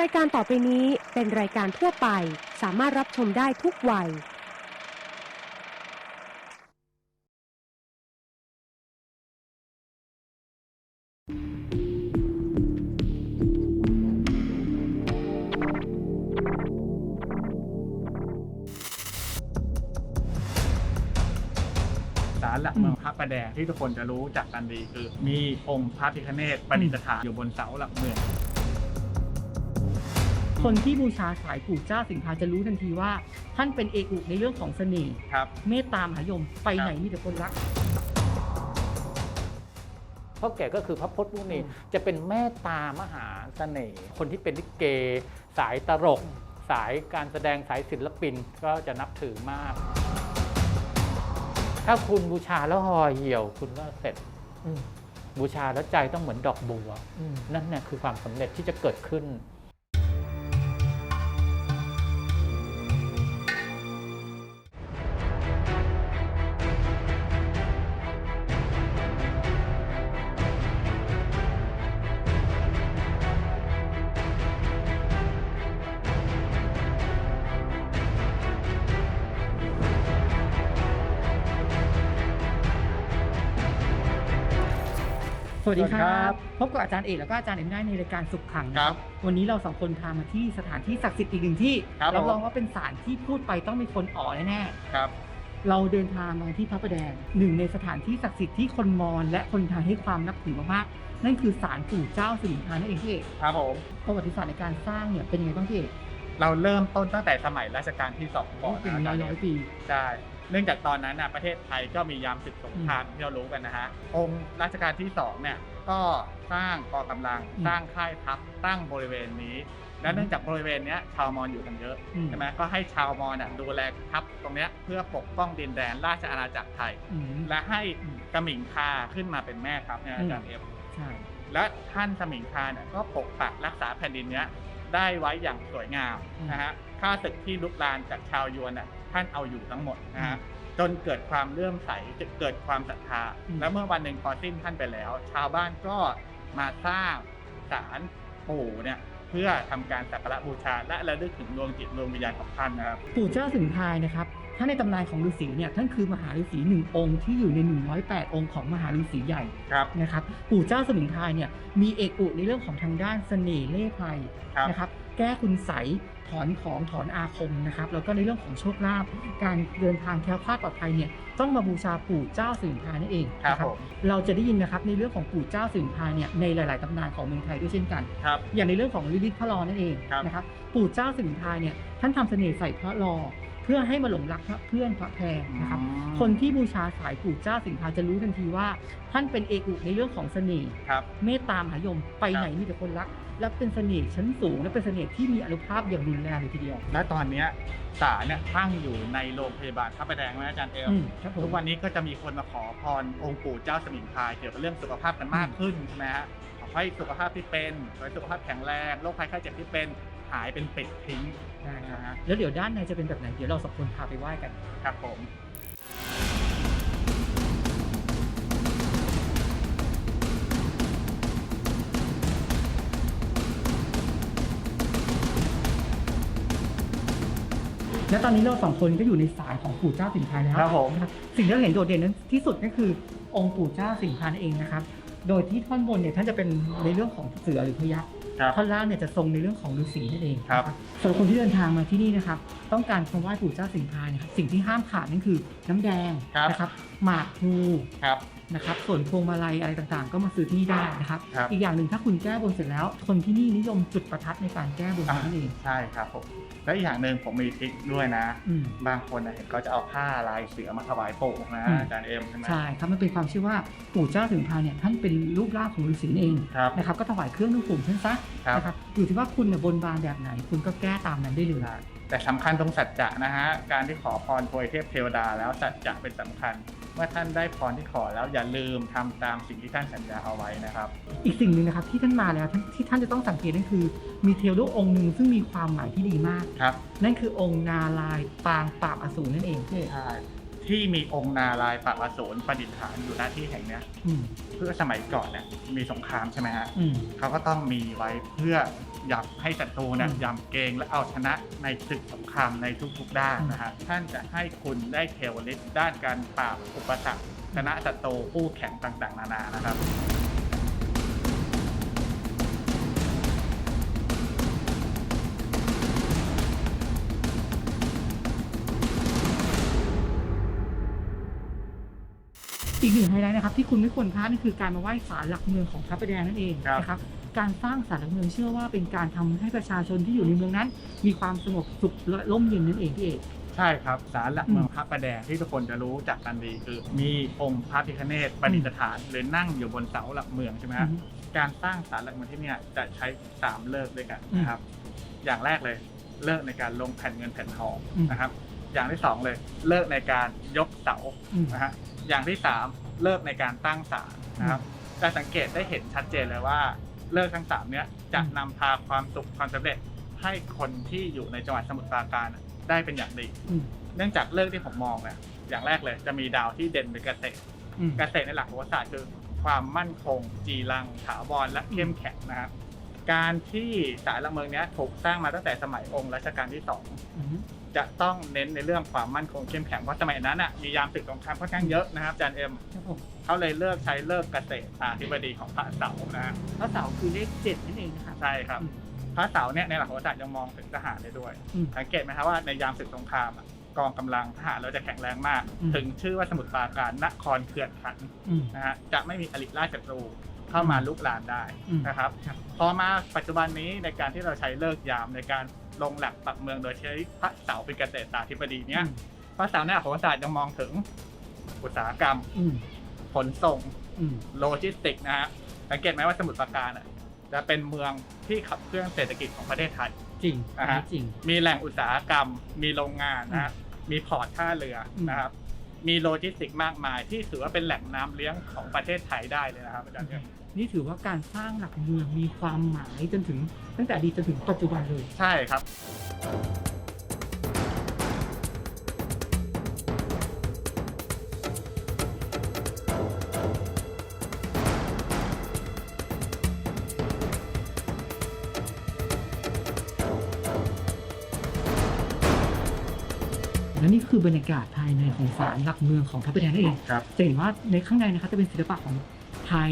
รายการต่อไปนี้เป็นรายการทั่วไป สามารถรับชมได้ทุกวัย ศาลหลักเมืองพระประแดงที่ทุกคนจะรู้จักกันดีคือ มีองค์พระพิฆเนศประดิษฐานอยู่บนเสาหลักเมือง คนที่บูชาสายปู่เจ้าสิงหาจะรู้ทันทีว่า ท่านเป็นเอกอุในเรื่องของเสน่ห์ครับ เมตตามหายมไปไหนมีแต่คนรักพ่อแก่ก็คือพระพจน์มุนีจะเป็นแม่ตามหาเสน่ห์คนที่เป็นลิเก สายตลก สายการแสดงสายศิลปินก็จะนับถือมาก ถ้าคุณบูชาแล้วห่อเหี่ยวคุณก็เสร็จอืมบูชาแล้วใจต้องเหมือนดอกบัวอืมนั่นเนี่ยคือความสำเร็จที่จะเกิดขึ้น วัสดีคสวัสดีครัรับบพบกับอาจารย์เอกแล้วก็อาจารย์เอ็มได้ในรายการสุขขังนะคครัรับบวันนี้เราสองคนพามาที่สถานที่ศักดิ์สิทธิ์อีกหนึ่งที่ครับรับรองผมว่าเป็นศาลที่พูดไปต้องมีคนอ๋อแน่ครับๆเราเดินทางมาที่พระประแดงหนึ่งในสถานที่ศักดิ์สิทธิ์ที่คนมอญและคนไทยให้ความนับถือมากๆนั่นคือศาลปู่เจ้าสิรินทรานั่นเองพี่เอกครับผมประวัติศาสตร์ในการสร้างเนี่ยเป็นยังไงบ้างพี่เอก เราเริ่มต้นตั้งแต่สมัยรัชกาลที่สองก่อนเป็นนะร้อยร้อยๆปีใช่เนื่องจากตอนนั้นนะประเทศไทยก็มียามศึกสงครามที่เรารู้กันนะฮะองค์รัชกาลที่สองเนี่ยก็สร้างกองกำลังอืมสร้างค่ายทัพตั้งบริเวณนี้ และเนื่องจากบริเวณเนี้ยชาวมอญอยู่กันเยอะอืมใช่ไหมก็ให้ชาวมอญน่ะดูแลทัพตรงเนี้ยเพื่อปกป้องดินแดนราชอาณาจักรไทยอืมและให้กระหมิ่งคาขึ้นมาเป็นแม่ทัพเนี่ยอาจารย์เอฟใช่และท่านสมิงคาเนี่ยก็ปกปักรักษาแผ่นดินเนี้ย ได้ไว้อย่างสวยงามนะฮะข้าศึกที่ลุกลานจากชาวยวนน่ะท่านเอาอยู่ทั้งหมดนะฮะจนเกิดความเลื่อมใสจนเกิดความศรัทธา และเมื่อวันหนึ่งพอสิ้นท่านไปแล้ว ชาวบ้านก็มาสร้างศาลปู่เนี่ยเพื่อทำการสักการะบูชาและระลึกถึงดวงจิตดวงวิญญาณของท่านนะครับ ปู่เจ้าสิงห์ทายนะครับ ถ้าในตำนานของฤาษีเนี่ยท่านคือมหาฤาษีหนึ่งองค์ที่อยู่ใน 108 องค์ของมหาฤาษีใหญ่ครับ นะครับปู่เจ้าสมิงทายเนี่ยมีเอกอุในเรื่องของทางด้านเสน่ห์เล่ห์ไพรครับ นะครับแก้คุณใสยถอนของถอนอาคมนะครับแล้วก็ในเรื่องของโชคลาภการเดินทางแคล้วคลาดปลอดภัยเนี่ยต้องมาบูชาปู่เจ้าสิงห์ทายนั่นเองครับนะผมเราจะได้ยินนะครับในเรื่องของปู่เจ้าสิงห์ทายเนี่ยในหลาย ๆตำนานของเมืองไทยด้วยเช่นกัน ครับ อย่างในเรื่องของลิลิตพระลอนั่นเองครับ นะครับปู่เจ้าสิงห์ทายเนี่ยท่านทำเสน่ห์ใส่พระลอเพื่อให้มาหลงรักพระเพื่อนพระแพงนะครับอืมคนที่บูชาสายปู่เจ้าสิงห์ทายจะรู้ทันทีว่า ท่านเป็นเอกอุในเรื่องของเสน่ห์ครับเมตตามหายมไปไหนมีแต่คนรัก และเป็นเสน่ห์ชั้นสูง และเป็นเสน่ห์ที่มีอนุภาพอย่างรุนแรงเลยทีเดียว และตอนเนี้ยศาลเนี่ยตั้งอยู่ในโรงพยาบาลพระประแดงไหมอาจารย์เอลอืมครับผมทุกวันนี้ก็จะมีคนมาขอพรองค์ปู่เจ้าสมิงพรายเกี่ยวกับเรื่องสุขภาพกันมากขึ้นใช่ไหมฮะขอให้สุขภาพที่เป็นขอให้สุขภาพแข็งแรงโรคภัยไข้เจ็บที่เป็น หายเป็นปิดทิ้งได้ครับนะฮะแล้วเดี๋ยวด้านในจะเป็นแบบไหนเดี๋ยวเราสองคนพาไปไหว้กันครับผมและตอนนี้เราสองคนก็อยู่ในศาลของปู่เจ้าสิงห์ทายแล้วครับผมนะครับสิ่งที่เราเห็นโดดเด่นนั้นที่สุดนั่นคือองค์ปู่เจ้าสิงห์ทายนั่นเองนะครับ โดยที่ท่อนบนเนี่ยท่านจะเป็นในเรื่องของเสือหรือพยัคฆ์ ครับท่อนล่างเนี่ยจะทรงในเรื่องของฤาษีนั่นเองครับนะสำหรับคนที่เดินทางมาที่นี่นะครับต้องการคำไหว้ปู่เจ้าสิงห์ทายนะครับสิ่งที่ห้ามขาดนั่นคือน้ำแดงครับนะครับหมากพลูครับ นะครับส่วนพวงมาลัยอะไรต่างๆ ก็มาซื้อที่นี่ได้นะครับ ครับ อีกอย่างหนึ่งถ้าคุณแก้บนเสร็จแล้ว คนที่นี่นิยมจุดประทัดในการแก้บนอ่านั่นเองใช่ครับผมและอีกอย่างหนึ่งผมมีทริคด้วยนะ อืม บางคนน่ะเห็นเขาจะเอาผ้าลายเสือมาถวายปู่นะอืม อาจารย์เอ็มใช่ไหมใช่ครับมันเป็นความเชื่อว่าปู่เจ้าถึงพายเนี่ยท่านเป็นรูปร่างของฤาษีนั่นเองครับนะครับก็ถวายเครื่องนุ่งห่มท่านซะครับ นะครับอยู่ที่ว่าคุณเนี่ยบนบานแบบไหน คุณก็แก้ตามนั้นได้เลย แต่สำคัญตรงสัจจะนะฮะ การที่ขอพรโพยเทพเทวดาแล้วสัจจะเป็นสำคัญเมื่อท่านได้พรที่ขอแล้วอย่าลืมทำตามสิ่งที่ท่านสัญญาเอาไว้นะครับ อีกสิ่งหนึ่งนะครับที่ท่านมาแล้วท่านที่ท่านจะต้องสังเกตนั่นคือ มีเทวรูปองค์หนึ่งซึ่งมีความหมายที่ดีมากครับ นั่นคือองค์นาลายณ์ปางปราบอสูรนั่นเองพี่ใช่เทที่มีองค์นารายณ์ปะวะโสนประดิษฐานอยู่หน้าที่แห่งเนี้ยอืมเพื่อสมัยก่อนเนี่ยมีสงครามใช่ไหมฮะอืม เขาก็ต้องมีไว้เพื่อหยับให้ศัตรูเนี่ยอืมยำเกรงและเอาชนะในศึกสงครามในทุกๆด้านอืมนะฮะท่านจะให้คุณได้เทวฤทธิ์ด้านการปราบอุปสรรคชนะศัตรูผู้แข่งต่างๆ นานานะครับ อีกหนึ่งไฮไลท์นะครับที่คุณไม่ควรพลาดนั่นคือการมาไหว้ศาลหลักเมืองของพระประแดงนั่นเองครับนะครับการสร้างศาลหลักเมืองเชื่อว่าเป็นการทำให้ประชาชนที่อยู่ในเมืองนั้น มีความสงบสุขและร่มเย็นนั่นเองพี่เอก ใช่ครับศาลหลักอืมเมืองพระประแดงที่ทุกคนจะรู้จักกันดีคือ มีองค์พระพิฆเนศประดิษฐานหรือนั่งอยู่บนเสาหลักเมืองใช่ไหมฮะอืมการสร้างศาลหลักเมืองที่เนี่ยจะใช้สามเลิกษ์ด้วยกันนะครับ อย่างแรกเลยเลิกในการลงแผ่นเงินแผ่นทองอืม นะครับ อย่างที่สองเลยเลิกในการยกเสาอืม นะฮะ อย่างที่สามเลิกในการตั้งศาลนะครับจะสังเกตได้เห็นชัดเจนเลยว่า เลิกทั้งสามเนี้ยจะอืมนำพาความสุขความสำเร็จให้คนที่อยู่ในจังหวัดสมุทรปราการได้เป็นอย่างดีอืมเนื่องจากเลิกที่ผมมองเนี่ยอย่างแรกเลยจะมีดาวที่เด่นเป็นเกษตรอืมเกษตรในหลักโหราศาสตร์คือความมั่นคง จีรัง ถาวรและเข้มแข็งนะครับการที่สายหลักเมืองเนี้ยถูกสร้างมาตั้งแต่สมัยองค์รัชกาลที่สองอืมจะต้องเน้นในเรื่องความมั่นคงเข้มแข็งเพราะสมัยนั้นอะมียามศึกสงครามค่อนข้างเยอะนะครับอาจารย์เอ็มครับผมเขาเลยเลือกใช้เลิกเกษตรอาธิบดีของพระเสาร์นะฮะพระเสาร์คือเลขเจ็ดนั่นเองนะครับใช่ครับอืมพระเสาร์เนี่ยในหลักโหราศาสตร์ยังมองถึงทหารได้ด้วยอืมสังเกตไหมครับว่าในยามศึกสงครามอะกองกำลังทหารเราจะแข็งแรงมากอืมถึงชื่อว่าสมุทรปราการนครเขื่อนขันอืมนะฮะจะไม่มีอริราชศัตรูเข้ามาลุกลานได้อืมนะครับครับ พอมาปัจจุบันนี้ในการที่เราใช้เลิกยามในการ ลงหลักปักเมืองโดยใช้พระเสาเป็นเกษตรตาธิบดีเนี่ยพระเสาเนี่ยโหราศาสตร์ยังมองถึงอุตสาหกรรมอืมขนส่งอืมโลจิสติกส์นะฮะสังเกตไหมว่าสมุทรปราการอะจะเป็นเมืองที่ขับเคลื่อนเศรษฐกิจของประเทศไทยจริงอ่าฮะจริงมีแหล่งอุตสาหกรรม มีโรงงานนะฮะมีพอร์ตท่าเรืออมนะครับ มีโลจิสติกส์มากมายที่ถือว่าเป็นแหล่งน้ำเลี้ยงของประเทศไทยได้เลยนะครับอาจารย์เอ็มนี่ถือว่าการสร้างหลักเมืองมีความหมายจนถึง ตั้งแต่อดีตจนถึงปัจจุบันเลย ใช่ครับ และนี่คือบรรยากาศภายในของศาลหลักเมืองของพระประแดงนั่นเองครับจะเห็นว่าในข้างในนะครับจะเป็นศิลปะของไทย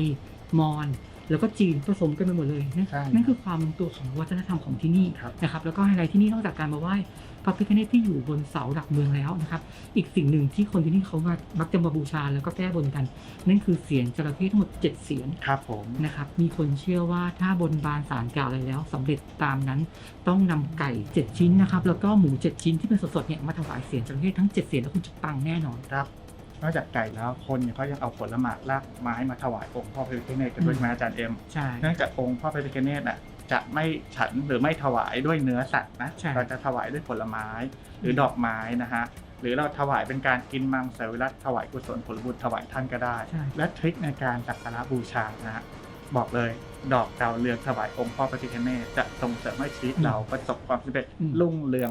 มอญ แล้วก็จีนผสมกันไปหมดเลยนั่นใช่นั่นคือความลงตัวของวัฒนธรรมของที่นี่ครับนะครับ แล้วก็ไฮไลท์ที่นี่นอกจากการมาไหว้พระพิฆเนศที่อยู่บนเสาหลักเมืองแล้วนะครับ อีกสิ่งหนึ่งที่คนที่นี่เขามามักจะมาบูชาแล้วก็แก้บนกัน นั่นคือเสียงจระเข้ทั้งหมดเจ็ดเสียงครับผมนะครับ มีคนเชื่อว่าถ้าบนบานสารกล่าวอะไรแล้วสำเร็จตามนั้นต้องนำไก่ 7 ชิ้นนะครับ แล้วก็หมู 7 ชิ้นที่เป็นสดๆเนี่ยมาถวายเสียงจระเข้ทั้ง 7 เสียงแล้วคุณจะปังแน่นอนครับ นอกจากไก่แล้วคนเนี่ยเขายังเอาผลไม้รากไม้มาถวายองค์พ่อพระพิฆเนศกันด้วยใช่ไหมอาจารย์เอ็มใช่ เนื่องจากองค์พ่อพระพิฆเนศน่ะจะไม่ฉันหรือไม่ถวายด้วยเนื้อสัตว์นะใช่ เราจะถวายด้วยผลไม้หรือดอกไม้นะฮะหรือเราถวายเป็นการกินมังสวิรัตถวายกุศลผลบุญถวายท่านก็ได้ ใช่ และทริคในการสักการะบูชานะฮะบอกเลยดอกดาวเรืองถวายองค์พ่อพระพิฆเนศจะส่งเสริมให้ชีวิตเราประสบความสำเร็จรุ่งเรือง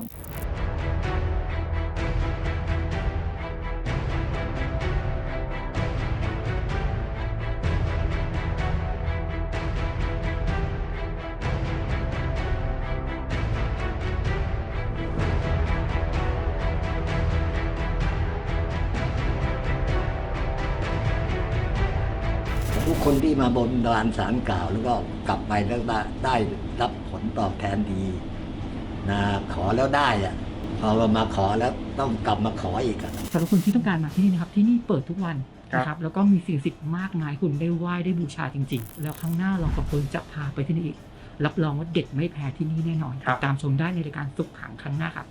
คนที่มาบนดานสารกล่าว แล้วก็กลับไปแล้วได้ได้รับผลตอบแทนดีนะขอแล้วได้อะพอเรามาขอแล้วต้องกลับมาขออีกอะสำหรับคนที่ต้องการมาที่นี่นะครับ ที่นี่เปิดทุกวันครับนะครับแล้วก็มีสิ่งศักดิ์สิทธิ์มากมายคุณได้ไหว้ได้บูชาจริง ๆ แล้วครั้งหน้าเรากับคนจะพาไปที่นี่อีก รับรองว่าเด็ดไม่แพ้ที่นี่แน่นอนครับติดตามชมได้ในรายการสุขขังครั้งหน้าครับ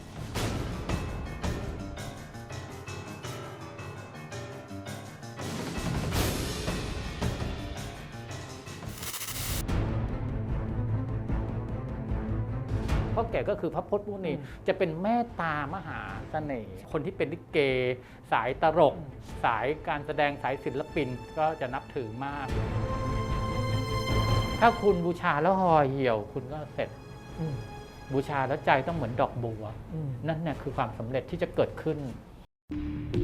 พ่อแก่ก็คือพระพจน์มุนีอืมจะเป็นแม่ตามหาเสน่ห์ คนที่เป็นลิเก สายตลก สายการแสดงสายศิลปินก็จะนับถือมาก ถ้าคุณบูชาแล้วห่อเหี่ยว คุณก็เสร็จอืมบูชาแล้วใจต้องเหมือนดอกบัวอืมนั่นเนี่ยคือความสำเร็จที่จะเกิดขึ้นค